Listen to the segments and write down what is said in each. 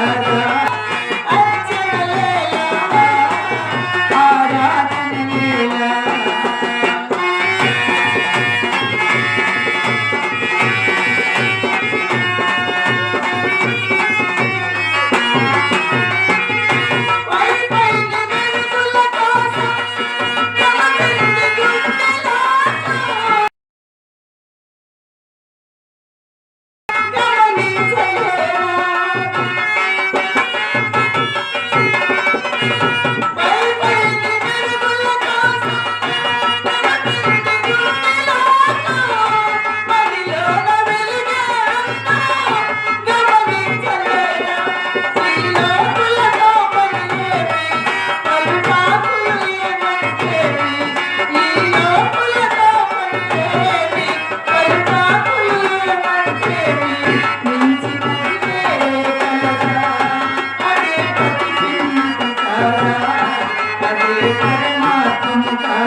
Yeah.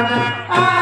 Ah.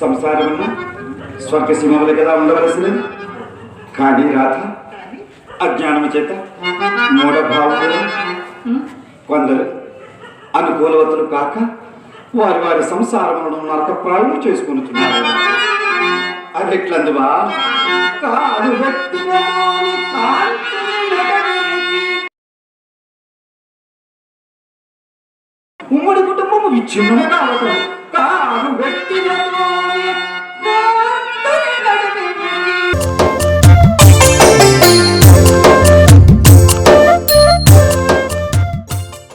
సంసారమును స్వర్గసీమములు కదా ఉండవలసినది. కానీ రాధ అజ్ఞానము చేత మూఢభావములు కొందరు అనుకూలవతులు కాక వారి వారి సంసారములను నరక ప్రాణులు చేసుకుంటున్నారు అది ఎట్లందువా కాదు ఉమ్మడి కుటుంబము విచ్ఛిన్నము కావటం కాదు వ్యక్తిగా